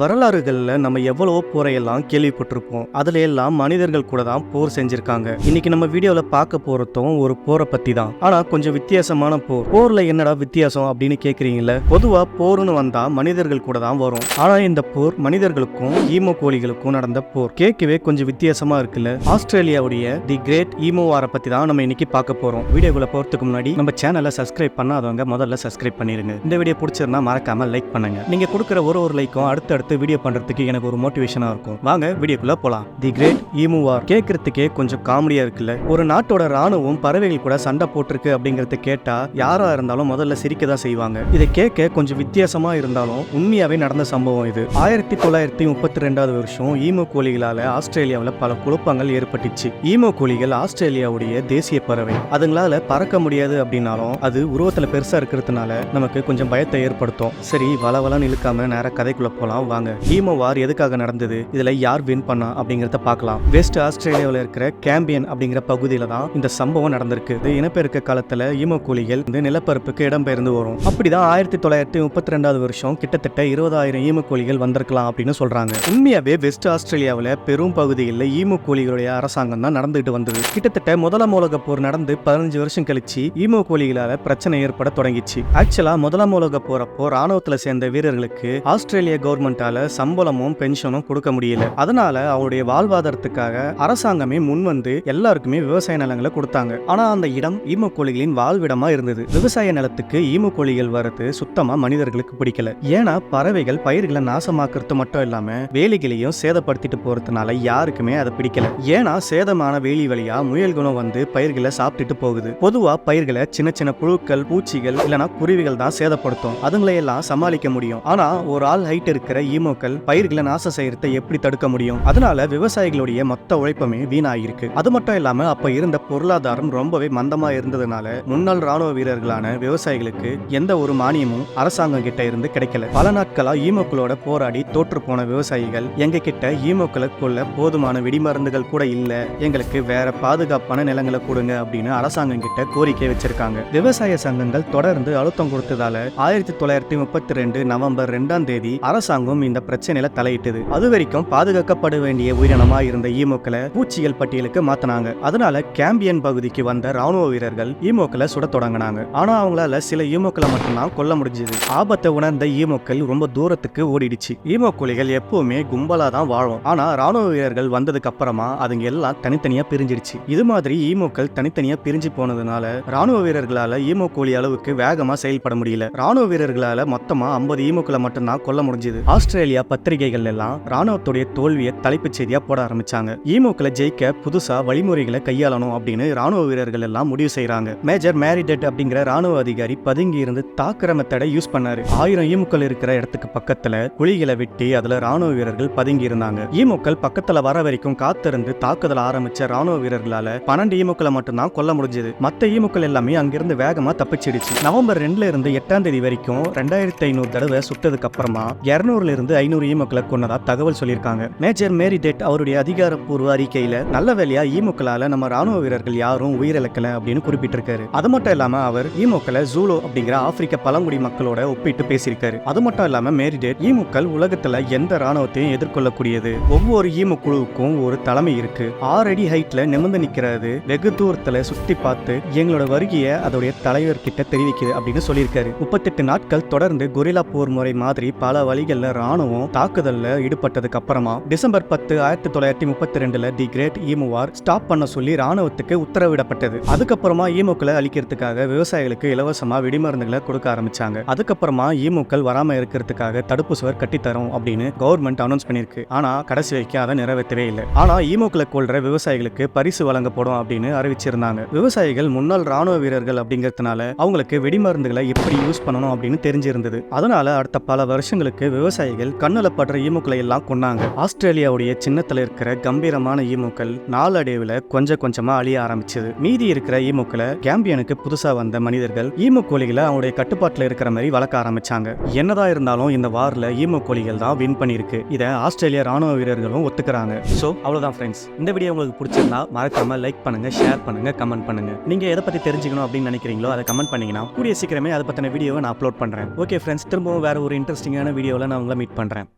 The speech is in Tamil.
வரலாறுகளில் நம்ம எவ்வளவோ போரையெல்லாம் கேள்விப்பட்டிருப்போம். அதுல எல்லாம் மனிதர்கள் கூட தான் போர் செஞ்சிருக்காங்க. இன்னைக்கு நம்ம வீடியோல பார்க்க போறதும் ஒரு போரை பத்தி தான் ஆனா கொஞ்சம் வித்தியாசமான போர். போர்ல என்னடா வித்தியாசம் அப்படின்னு கேக்குறீங்கல்ல? பொதுவா போர்னு வந்தா மனிதர்கள் கூட தான் வரும். ஆனா இந்த போர் மனிதர்களுக்கும் ஈமோ கோழிகளுக்கும் நடந்த போர். கேட்கவே கொஞ்சம் வித்தியாசமா இருக்குல்ல? ஆஸ்திரேலியாவுடைய தி கிரேட் ஈமோ வார பத்தி தான் நம்ம இன்னைக்கு பார்க்க போறோம். வீடியோக்குள்ள போறதுக்கு முன்னாடி நம்ம சேனலை சப்ஸ்கிரைப் பண்ணாதவங்க முதல்ல சப்ஸ்கிரைப் பண்ணிருங்க. இந்த வீடியோ பிடிச்சிருந்தா மறக்காம லைக் பண்ணுங்க. நீங்க கொடுக்குற ஒரு ஒரு லைக்கும் அடுத்தடுத்து வீடியோ பண்றதுக்கு எனக்கு ஒரு மோட்டிவேஷனா இருக்கும். வாங்க வீடியோக்குள்ள போலாம். தி கிரேட் ஈமுவார் கேட்கறதுக்கே கொஞ்சம் காமெடியா இருக்குல்ல. ஒரு நாட்டோட ராணுவம் பறவைகள் கூட சண்டை போட்டிருக்கு அப்படிங்கறத கேட்டா யாரா இருந்தாலும் முதல்ல சிரிக்க தான் செய்வாங்க. இதை கேட்க கொஞ்சம் வித்தியாசமா இருந்தாலும் உண்மையாவே நடந்த சம்பவம் இது. ஆயிரத்தி தொள்ளாயிரத்தி முப்பத்தி ரெண்டாவது வருஷம் ஈமோ கோழிகளால ஆஸ்திரேலியாவில் பல குழப்பங்கள் ஏற்பட்டுச்சு. ஈமோ கோழிகள் ஆஸ்திரேலியாவுடைய தேசிய பறவை. அதுங்களால பறக்க முடியாது அப்படின்னாலும் அது உருவத்துல பெருசா இருக்கிறதுனால நமக்கு கொஞ்சம் பயத்தை ஏற்படுத்தும். சரி வளவலன்னு இழுக்காம நேர கதைக்குள்ள போலாம். வாங்க ஹீம வார் எதுக்காக நடந்தது? இதுல யார் வின் பண்ணா? அப்படிங்கறத பார்க்கலாம். வெஸ்ட் ஆஸ்திரேலியாவில் இருக்கிற கேம்பியன் அப்படிங்கிற பகுதியில தான் இந்த சம்பவம் நடந்திருக்கு. இது இனப்பெருக்க காலத்துல ஈமோ கூலிகள் இந்த நிலப்பரப்புக்கு இடம்பெயர்ந்து வரும். அப்படிதான் ஆயிரத்தி தொள்ளாயிரத்தி முப்பத்தி ரெண்டாவது வருஷம் கிட்டத்தட்ட இருபதாயிரம் ஈம கூலிகள் வந்திருக்கலாம் அப்படின்னு சொல்றாங்க. உண்மையாவே வெஸ்ட் ஆஸ்திரேலியாவில் பெரும் பகுதிகளில் ஈம கூலிகளுடைய அரசாங்கம் தான் நடந்துகிட்டு வந்தது. கிட்டத்தட்ட முதலாம் உலக போர் நடந்து பதினஞ்சு வருஷம் கழிச்சு ஈமு கூலிகளால பிரச்சனை ஏற்பட தொடங்கிச்சு. ஆக்சுவலா முதலாம் உலக போறப்போ ராணுவத்துல சேர்ந்த வீரர்களுக்கு ஆஸ்திரேலிய கவர்மெண்டால சம்பளமும் பென்ஷனும் கொடுக்க முடியல. அதனால அவருடைய வாழ்வாதாரத்துக்காக அரசாங்கமே முன் வந்து எல்லாருக்குமே விவசாய நிலங்களை கொடுத்தாங்க. ஆனா அந்த இடம் ஈமு கோழிகளின் வாழ்விடமா இருந்தது. விவசாய நிலத்துக்கு ஈமு கோழிகள் வர்றது சுத்தமா மனிதர்களுக்கு பிடிக்கல. ஏன்னா பறவைகள் பயிர்களை நாசமாக்குறது மட்டும் இல்லாம வேலிகளையும் சேதப்படுத்திட்டு போறதுனால யாருக்குமே அதை பிடிக்கல. ஏன்னா சேதமான வேலி வழியா முயல்களும் வந்து பயிர்களை சாப்பிட்டுட்டு போகுது. பொதுவா பயிர்களை சின்ன சின்ன புழுக்கள் பூச்சிகள் இல்லைன்னா குருவிகள் தான் சேதப்படுத்தும். அதுங்களையெல்லாம் சமாளிக்க முடியும். ஆனா ஒரு ஆள் ஹைட் இருக்கிற ஈமோக்கள் பயிர்களை நாசம் செய்யறதை எப்படி தடுக்க முடியும்? அதனால விவசாயிகளுடைய மொத்த உழைப்புமே வீணாயிருக்கு. அது மட்டும் இல்லாம அப்ப இருந்த பொருளாதாரம் ரொம்பவே மந்தமா இருந்ததுனால முன்னாள் ராணுவ வீரர்களான விவசாயிகளுக்கு எந்த ஒரு மானியமும் அரசாங்கம் கிட்ட இருந்து கிடைக்கல. பல நாட்களா ஈமோக்களோட போராடி தோற்று போன விவசாயிகள் எங்க கிட்ட ஈமோக்களை கொள்ள போதுமான வெடிமருந்துகள் கூட இல்ல. எங்களுக்கு வேற பாதுகாப்பான நிலங்களை கொடுங்க அப்படின்னு அரசாங்கம் கிட்ட கோரிக்கை வச்சிருக்காங்க. விவசாய சங்கங்கள் தொடர்ந்து அழுத்தம் கொடுத்ததால ஆயிரத்தி தொள்ளாயிரத்தி முப்பத்தி ரெண்டு நவம்பர் ரெண்டாம் தேதி அரசாங்கம் இந்த பிரச்சனையில தலையிட்டது. அது வரைக்கும் பாதுகாக்கப்பட வேண்டிய உயிரினமா இருந்த ஈமோக்களை பூச்சிகள் பட்டியலுக்கு மாத்தினாங்க. அதனால கேம்பியன் பகுதிக்கு வந்த ராணுவ வீரர்கள் ஈமோக்களை சுட தொடங்கினாங்க. ஆனா அவங்களால சில ஈமோக்களை மட்டும்தான் கொல்ல முடிஞ்சது. ஆபத்தை உணர்ந்த ஈமோக்கள் ரொம்ப தூரத்துக்கு ஓடிடுச்சு. ஈமோ கோழிகள் எப்பவுமே கும்பலா தான் வாழும். ஆனா ராணுவ வீரர்கள் வந்ததுக்கு அப்புறமா அதுங்க எல்லாம் தனித்தனியா பிரிஞ்சிடுச்சு. இது மாதிரி ஈமோக்கள் தனித்தனியா பிரிஞ்சு போனதுனால ராணுவ வீரர்களால ஈமோ கோழி அளவுக்கு வேகமா செயல்பட முடியல. ராணுவ வீரர்களால மொத்தமா ஐம்பது ஈமோக்களை மட்டும்தான் கொல்ல முடிஞ்சது. ஆஸ்திரேலியா ஆஸ்திரேலியா பத்திரிகைகள் எல்லாம் ராணுவத்துடைய தோல்வியை தலைப்புச் செய்தியா போட ஆரம்பிச்சாங்க. ஈமோக்களை ஜெயிக்க புதுசா வழிமுறைகளை கையாளணும் அப்படின்னு ராணுவ வீரர்கள் எல்லாம் முடிவு செய்யறாங்க மேஜர் மேரிடெட் அப்படிங்கிற ராணுவ அதிகாரி பதுங்கி இருந்து தாக்குற மெத்தடை யூஸ் பண்ணாரு. ஆயிரம் ஈமுக்கள் இருக்கிற இடத்துக்கு பக்கத்துல குழிகளை வெட்டி அதுல ராணுவ வீரர்கள் பதுங்கி இருந்தாங்க. ஈமுக்கள் பக்கத்துல வர வரைக்கும் காத்திருந்து தாக்குதல் ஆரம்பிச்ச ராணுவ வீரர்களால பன்னெண்டு ஈமுக்களை மட்டும்தான் கொல்ல முடிஞ்சது. மத்த ஈமுக்கள் எல்லாமே அங்கிருந்து வேகமா தப்பிச்சிடுச்சு. நவம்பர் ரெண்டுல இருந்து எட்டாம் தேதி வரைக்கும் ரெண்டாயிரத்தி ஐநூறு தடவை சுட்டதுக்கு அப்புறமா இருநூறுல இருந்து ஐநூறு ஈமக்களை கொன்னதா தகவல் சொல்லியிருக்காங்க. மேஜர் மேரி டெட் அவருடைய அதிகாரப்பூர்வ அறிக்கையில நல்ல வேலையா ஈமுக்களால நம்ம ராணுவ வீரர்கள் யாரும் உயிரிழக்கல அப்படின்னு குறிப்பிட்டிருக்காரு. அது மட்டும் இல்லாம அவர் ஈமுக்களை ஜூலோ அப்படிங்கிற ஆப்பிரிக்க பழங்குடி மக்களோட ஒப்பிட்டு பேசியிருக்காரு. அது மட்டும் இல்லாம மேரி டெட் ஈமுக்கள் உலகத்துல எந்த ராணுவத்தையும் எதிர்கொள்ளக்கூடியது. ஒவ்வொரு ஈமு குழுவுக்கும் ஒரு தலைமை இருக்கு. ஆறு அடி ஹைட்ல நிமிர்ந்து நிக்கிறது வெகு தூரத்துல சுத்தி பார்த்து எங்களோட வருகையை அதோடைய தலைவர்கிட்ட தெரிவிக்குது அப்படின்னு சொல்லியிருக்காரு. முப்பத்தெட்டு நாட்கள் தொடர்ந்து கொரில்லா போர் முறை மாதிரி பல வழிகள்ல ராணுவம் தாக்குதல்ல ஈடுபட்டதுக்கு அப்புறமா டிசம்பர் பத்து ஆயிரத்தி தொள்ளாயிரத்தி முப்பத்தி ரெண்டுல தி கிரேட் ஈமுவார் ஸ்டாப் பண்ண சொல்லி ராணுவத்துக்கு உத்தரவிடப்பட்டது. அதுக்கப்புறமா ஈமுக்களை அழிக்கிறதுக்காக விவசாயிகளுக்கு இலவசமா வெடிமருந்துகளை கொடுக்க ஆரம்பிச்சாங்க. அதுக்கப்புறமா ஈமுக்கள் வராம இருக்கிறதுக்காக தடுப்பு சுவர் கட்டித்தரோம் அப்படின்னு கவர்மெண்ட் அனௌன்ஸ் பண்ணிருக்கு ஆனா கடைசி வரைக்கும் அதை நிறைவேற்றவே இல்லை. ஆனா ஈமுக்களை கொள்ற விவசாயிகளுக்கு பரிசு வழங்கப்படும் அப்படின்னு அறிவிச்சிருந்தாங்க. விவசாயிகள் முன்னாள் ராணுவ வீரர்கள் அப்படிங்கிறதுனால அவங்களுக்கு வெடிமருந்துகளை எப்படி யூஸ் பண்ணணும் அப்படின்னு தெரிஞ்சிருந்தது. அதனால அடுத்த பல வருஷங்களுக்கு விவசாயிகள் கண்ணுல படுற ஈமுக்களை எல்லாம் கொன்னாங்க. ஆஸ்திரேலியாவுடைய சின்னத்துல இருக்கிற கம்பீரமான ஈமுக்கள் நாளடைவுல கொஞ்சம் கொஞ்சமா அழிய ஆரம்பிச்சது. மீதி இருக்கிற ஈமுக்களை கேம்பியனுக்கு புதுசா வந்த மனிதர்கள் ஈமு கோழிகளை அவங்களுடைய கட்டுப்பாட்டுல இருக்கிற மாதிரி வளர்க்க ஆரம்பிச்சாங்க. என்னதான் இருந்தாலும் இந்த வார்ல ஈமு கோழிகள் தான் வின் பண்ணிருக்கு இதை ஆஸ்திரேலியா ராணுவ வீரர்களும் ஒத்துக்கிறாங்க. சோ அவ்வளவுதான் ஃப்ரெண்ட்ஸ் இந்த வீடியோ உங்களுக்கு பிடிச்சிருந்தா மறக்காம லைக் பண்ணுங்க ஷேர் பண்ணுங்க கமெண்ட் பண்ணுங்க. நீங்க எதை பத்தி தெரிஞ்சுக்கணும் அப்படின்னு நினைக்கிறீங்களோ அதை கமெண்ட் பண்ணீங்கன்னா கூடிய சீக்கிரமே அதை பத்தின வீடியோவை நான் அப்லோட் பண்றேன். ஓகே ஃப்ரெண்ட்ஸ் திரும்பவும் வேற ஒரு இன்ட்ரெஸ்டிங்கான வீடியோவில் நான் உங்களை மீட் பண்ணுறேன்